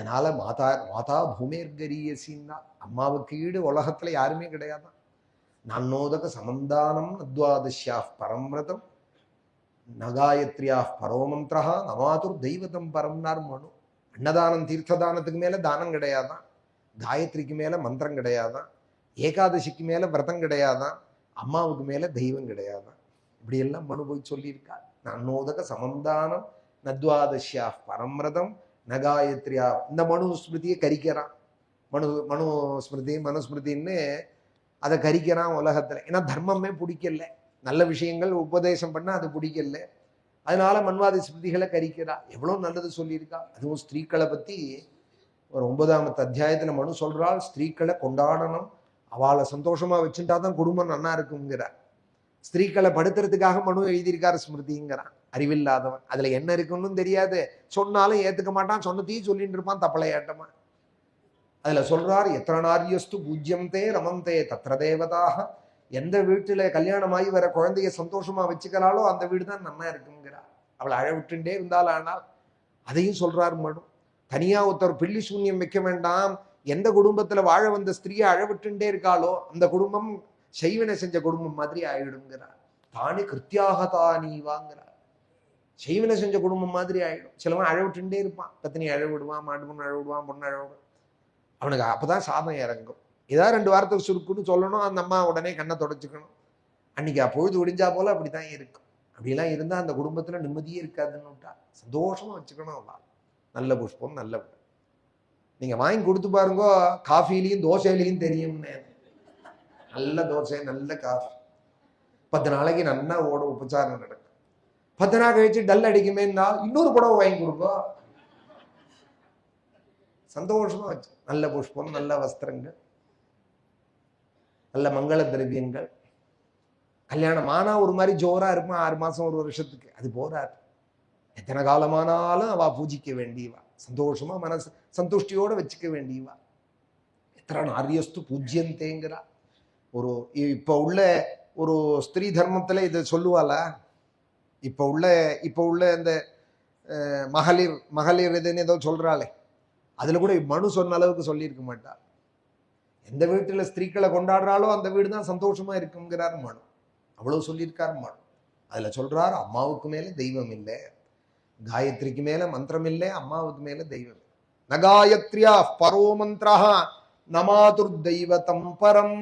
அதனால மாதா மாதா பூமேர்கரியசின்னா அம்மாவுக்கு ஈடு உலகத்துல யாருமே கிடையாதான். நன்னோதக சமந்தானம் நத்வாதஷ்யா பரம்ரதம். நகாயத்ரியா பரோமந்திரா நமாதுர் தெய்வதம் பரம்னார் மனு. அன்னதானம் தீர்த்ததானத்துக்கு மேல தானம் கிடையாதான். காயத்ரிக்கு மேல மந்திரம் கிடையாதான். ஏகாதசிக்கு மேல விரதம் கிடையாதான். அம்மாவுக்கு மேல தெய்வம் கிடையாதான். இப்படியெல்லாம் மனு போய் சொல்லியிருக்கா நன்னோதக சமந்தானம் நத்வாதஷ்யா பரம்ரதம். நகாயத்ரியா. இந்த மனு ஸ்மிருதியை கரிக்கிறான். மனு மனு ஸ்மிருதி மனுஸ்மிருதின்னு அதை கரிக்கிறான் உலகத்தில். ஏன்னா தர்மமே பிடிக்கல. நல்ல விஷயங்கள் உபதேசம் பண்ணால் அது பிடிக்கல. அதனால மன்வாதி ஸ்மிருதிகளை கரிக்கிறா. எவ்வளோ நல்லது சொல்லியிருக்கா. அதுவும் ஸ்திரீக்களை பற்றி ஒரு ஒன்பதாமத்து அத்தியாயத்தில் மனு சொல்கிறாள் ஸ்திரீக்களை கொண்டாடணும். அவளை சந்தோஷமாக வச்சுட்டா தான் குடும்பம் நல்லா இருக்குங்கிறார் ஸ்திரீக்களை படுத்துறதுக்காக மனு எழுதியிருக்கார் ஸ்மிருதிங்கிறான். அறிவில்லாதவன். அதில் என்ன இருக்குன்னு தெரியாது. சொன்னாலும் ஏற்றுக்க மாட்டான். சொன்னத்தையும் சொல்லிட்டு இருப்பான். தப்பளையாட்டமா அதுல சொல்றார் எத்தனை நாரியஸ்து பூஜ்யம் தே ரமம் தே தத்திர தேவதாக. எந்த வீட்டுல கல்யாணமாகி வர குழந்தைய சந்தோஷமாக வச்சுக்கிறாளோ அந்த வீடு தான் நன்னா இருக்குங்கிறா அவளை அழவிட்டுட்டே இருந்தால் ஆனால் அதையும் சொல்கிறார் மனு. தனியாக ஒருத்தர் பில்லி சூன்யம் வைக்க வேண்டாம். எந்த குடும்பத்தில் வாழ வந்த ஸ்திரீயை அழவிட்டுட்டே இருக்காளோ அந்த குடும்பம் செய்வினை செஞ்ச குடும்பம் மாதிரி ஆயிடுங்கிறார் தானே கிருத்தியாக தானீவாங்கிறார். செய்வினை செஞ்ச குடும்பம் மாதிரி ஆகிடும் சிலவன் அழவிட்டுட்டே இருப்பான். பத்தினி அழவிடுவான் மாட்டு பொண்ணு அழவிடுவான் பொண்ணு அழவிடும் அவனுக்கு அப்பதான் சாதம் இறங்கும். ஏதாவது ரெண்டு வாரத்துக்கு சுருக்குன்னு சொல்லணும். அந்த அம்மா உடனே கண்ணை தொடச்சிக்கணும். அன்னைக்கு பொழுது விடிஞ்சா போல அப்படிதான் இருக்கும். அப்படிலாம் இருந்தால் அந்த குடும்பத்தில் நிம்மதியே இருக்காதுன்னு விட்டா. சந்தோஷமாக வச்சுக்கணும் அவ. நல்ல புஷ்பம் நல்ல வீடு. நீங்கள் வாங்கி கொடுத்து பாருங்க காஃபிலையும் தோசையிலையும் தெரியும்னு. நல்ல தோசை நல்ல காஃபி. பத்து நாளைக்கு நல்லா ஓடும் உபச்சாரம் நடக்கும். பத்து நாள் கழிச்சு டல் அடிக்குமேன்னா இன்னொரு புடவை வாங்கி கொடுப்போம் சந்தோஷமா வச்சு நல்ல புஷ்பம் நல்ல வஸ்திரங்கள் நல்ல மங்கள திரவியங்கள். கல்யாணம் ஆனா ஒரு மாதிரி ஜோரா இருக்கும். ஆறு மாசம் ஒரு வருஷத்துக்கு. அது போராது. எத்தனை காலமானாலும் அவ பூஜிக்க வேண்டியவா? சந்தோஷமா மனசு சந்துஷ்டியோட வச்சுக்க வேண்டியவா? எத்தனை நாரியஸ்து பூஜ்யந்தேங்கிறா. ஒரு இப்ப உள்ள ஒரு ஸ்திரீ தர்மத்துல இதை சொல்லுவாளா? இப்ப உள்ள இப்ப உள்ள இந்த மகளிர் மகளிர் இதுன்னு ஏதோ சொல்றாளே. அதுல கூட மனு சொன்ன அளவுக்கு சொல்லியிருக்க மாட்டாள் எந்த வீட்டுல ஸ்திரீக்களை கொண்டாடுறாளோ அந்த வீடு தான் சந்தோஷமா இருக்குங்கிறார் மனு. அவ்வளவு சொல்லியிருக்கார் மனு. அதுல சொல்றார் அம்மாவுக்கு மேல தெய்வம் இல்லை. காயத்ரிக்கு மேல மந்திரம் இல்லை அம்மாவுக்கு மேல தெய்வம் இல்லை. நகாயத்ரியா பரோ மந்திரா நமாதுர் தெய்வதம் பரம்.